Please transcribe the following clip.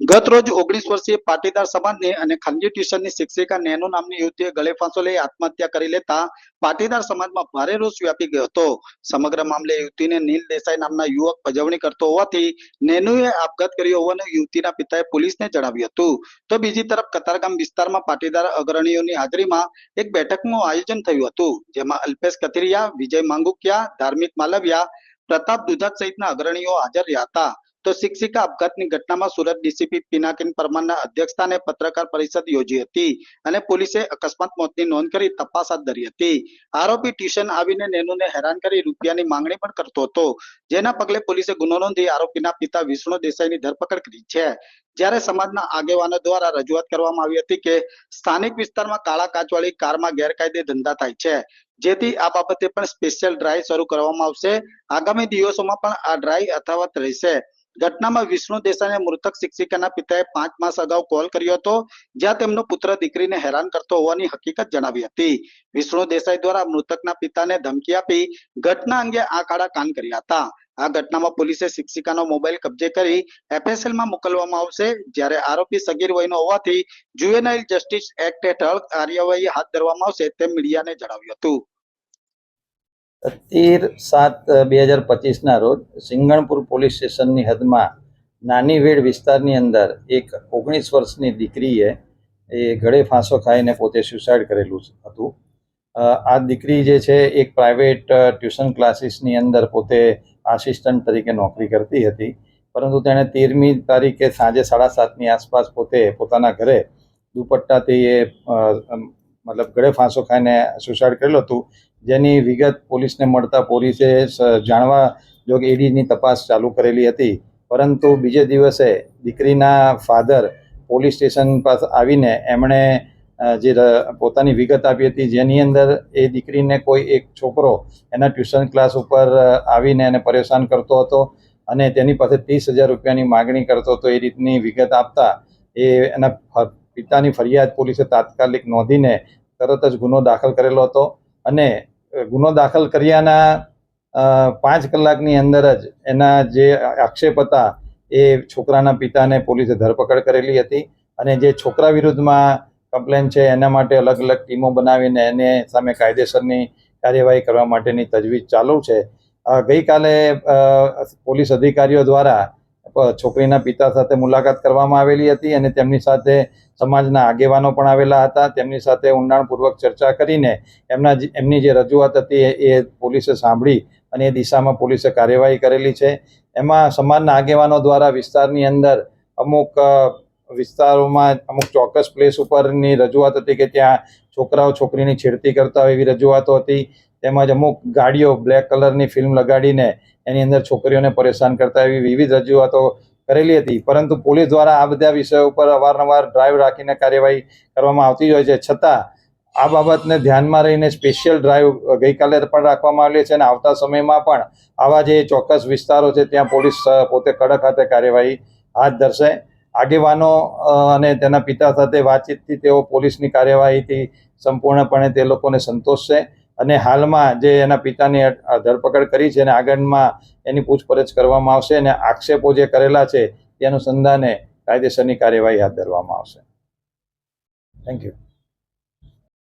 ગત રોજ ઓગણીસ વર્ષીય પાટીદાર સમાજને અને ખાનગી ટ્યુશનની શિક્ષિકા નેનો નામની યુવતીએ ગળે ફાંસો લઈ આત્મહત્યા કરી લેતા પાટીદાર સમાજમાં ભારે રોષ વ્યાપી ગયો હતો. સમગ્ર મામલે યુવતીને નીલ દેસાઈ નામના યુવક પજવણી કરતો હોવાથી નેનુએ આપઘાત કર્યો હોવાનું યુવતીના પિતાએ પોલીસને જણાવ્યું હતું. તો બીજી તરફ કતારગામ વિસ્તારમાં પાટીદાર અગ્રણીઓની હાજરીમાં એક બેઠકનું આયોજન થયું હતું, જેમાં અલ્પેશ કથિરિયા, વિજય માંગુકિયા, ધાર્મિક માલવિયા, પ્રતાપ દુધાત સહિતના અગ્રણીઓ હાજર રહ્યા હતા. તો શિક્ષિકા આપઘાતની ઘટનામાં સુરત ડીસીપી પિનાકિન પરમારના અધ્યક્ષસ્થાને પત્રકાર પરિષદ યોજી હતી અને પોલીસે અકસ્માત મોતની નોંધ કરી તપાસ હાથ ધરી હતી. આરોપી ટ્યુશન આવીને નેનુને હેરાન કરી રૂપિયાની માંગણી પણ કરતો હતો. જેના પગલે પોલીસે ગુનો નોંધી આરોપીના પિતા વિષ્ણુ દેસાઈની ધરપકડ કરી છે. જ્યારે સમાજના આગેવાનો દ્વારા રજૂઆત કરવામાં આવી હતી કે સ્થાનિક વિસ્તારમાં કાળા કાચવાળી કારમાં ગેરકાયદે ધંધા થાય છે. જેથી આ બાબતે પણ સ્પેશિયલ ડ્રાઈવ શરૂ કરવામાં આવશે. આગામી દિવસોમાં પણ આ ડ્રાઈવ અથાવત રહેશે. ઘટનામાં વિષ્ણુ દેસાઈને મૃતક શિક્ષિકાના પિતાએ પાંચ માસ અગાઉ કોલ કર્યો હતો, જ્યાં તેમનો પુત્ર દીકરીને હેરાન કરતો હોવાની હકીકત જણાવી હતી. વિષ્ણુ દેસાઈ દ્વારા મૃતકના પિતાને ધમકી આપી ઘટના અંગે આ કાળા કાન કર્યા હતા. આ ઘટનામાં પોલીસે શિક્ષિકાનો મોબાઈલ કબજે કરી FSL માં મોકલવામાં આવશે, જ્યારે આરોપી સગીર વયનો હોવાથી જુએનાઇલ જસ્ટિસ એક્ટ હેઠળ કાર્યવાહી હાથ ધરવામાં આવશે તેમ મીડિયાને જણાવ્યું હતું. તેર સાત બે હજાર પચીસના રોજ સિંગણપુર પોલીસ સ્ટેશનની હદમાં નાની વેડ વિસ્તારની અંદર એક ઓગણીસ વર્ષની દીકરીએ એ ગળે ફાંસો ખાઈને પોતે સુસાઇડ કરેલું હતું. આ દીકરી જે છે એક પ્રાઇવેટ ટ્યુશન ક્લાસીસની અંદર પોતે આસિસ્ટન્ટ તરીકે નોકરી કરતી હતી. પરંતુ તેણે તેરમી તારીખે સાંજે સાડા સાતની આસપાસ પોતે પોતાના ઘરે દુપટ્ટાથી એ મતલબ ગળે ફાંસો ખાઈને સુસાઇડ કરેલું હતું. જેની વિગત પોલીસને મળતા પોલીસે જાણવા જો કે ઈડીની તપાસ ચાલુ કરેલી હતી. પરંતુ બીજે દિવસે દીકરીના ફાધર પોલીસ સ્ટેશન પાસે આવીને એમણે જે પોતાની વિગત આપી હતી, જેની અંદર એ દીકરીને કોઈ એક છોકરો એના ટ્યુશન ક્લાસ ઉપર આવીને એને પરેશાન કરતો હતો અને તેની પાસે ત્રીસ હજાર રૂપિયાની માગણી કરતો હતો. એ રીતની વિગત આપતા એ એના પિતાની ફરિયાદ પોલીસે તાત્કાલિક નોંધીને તરત જ ગુનો દાખલ કરેલો હતો અને ગુનો દાખલ કર્યાના પાંચ કલાકની અંદર જ એના જે આક્ષેપ હતા એ છોકરાના પિતાને પોલીસે ધરપકડ કરેલી હતી અને જે છોકરા વિરુદ્ધમાં કમ્પ્લેન છે એના માટે અલગ અલગ ટીમો બનાવીને એને સામે કાયદેસરની કાર્યવાહી કરવા માટેની તજવીજ ચાલુ છે. ગઈકાલે પોલીસ અધિકારીઓ દ્વારા છોકરીના પિતા સાથે મુલાકાત કરવામાં આવેલી હતી અને તેમની સાથે સમાજના આગેવાનો પણ આવેલા હતા. તેમની સાથે ઊંડાણપૂર્વક ચર્ચા કરીને એમના એમની જે રજૂઆત હતી એ પોલીસે સાંભળી અને એ દિશામાં પોલીસે કાર્યવાહી કરેલી છે. એમાં સમાજના આગેવાનો દ્વારા વિસ્તારની અંદર અમુક વિસ્તારોમાં અમુક ચોક્કસ પ્લેસ ઉપરની રજૂઆત હતી કે ત્યાં છોકરાઓ છોકરીની છેડતી કરતા હોય એવી રજૂઆતો હતી. તેમજ અમુક ગાડીઓ બ્લેક કલરની ફિલ્મ લગાડીને એની અંદર છોકરીઓને પરેશાન કરતા એવી વિવિધ રજૂઆતો કરેલી હતી. પરંતુ પોલીસ દ્વારા આ બધા વિષયો ઉપર અવારનવાર ડ્રાઈવ રાખીને કાર્યવાહી કરવામાં આવતી હોય છે. છતાં, આ બાબતને ધ્યાનમાં રહીને સ્પેશિયલ ડ્રાઈવ ગઈકાલે પણ રાખવામાં આવેલી છે અને આવતા સમયમાં પણ આવા જે ચોક્કસ વિસ્તારો છે, ત્યાં પોલીસ પોતે કડક હાથે કાર્યવાહી હાથ ધરશે. આગેવાનો અને તેના પિતા સાથે વાતચીતથી તેઓ પોલીસની કાર્યવાહીથી સંપૂર્ણપણે તે લોકોને સંતોષ છે અને હાલમાં જે એના પિતાની ધરપકડ કરી છે અને આગળમાં એની પૂછપરછ કરવામાં આવશે અને આક્ષેપો જે કરેલા છે, તે અનુસંધાને કાયદેસરની કાર્યવાહી હાથ ધરવામાં આવશે. Thank you